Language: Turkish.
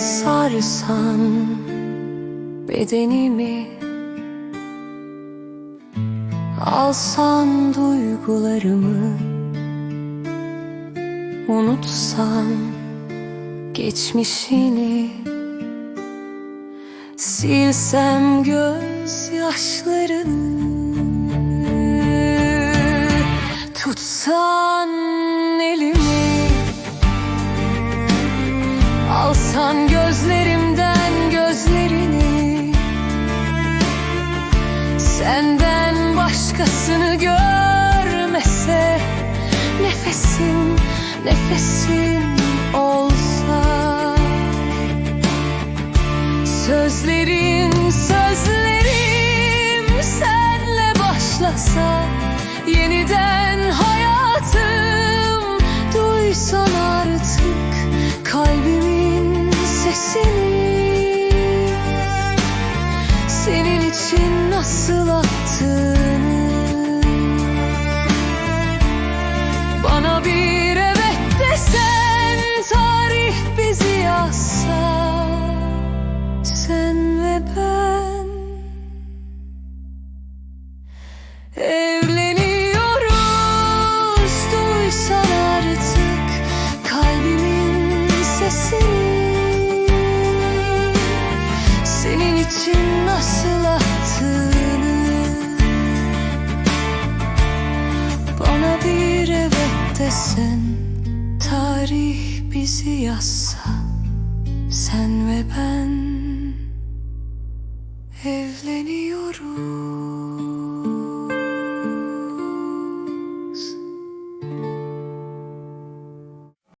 sarsan bedenimi Alsan duygularımı Unutsan geçmişini Silsem gözyaşlarını Alsan gözlerimden gözlerini. Senden başkasını görmese Nefesim, nefesim olsa. Sözlerin, İçin nasıl attığını Bana bir evet desen tarih bizi yazsa. Sen ve ben desen Tarih bizi yazsa Sen ve ben Evleniyoruz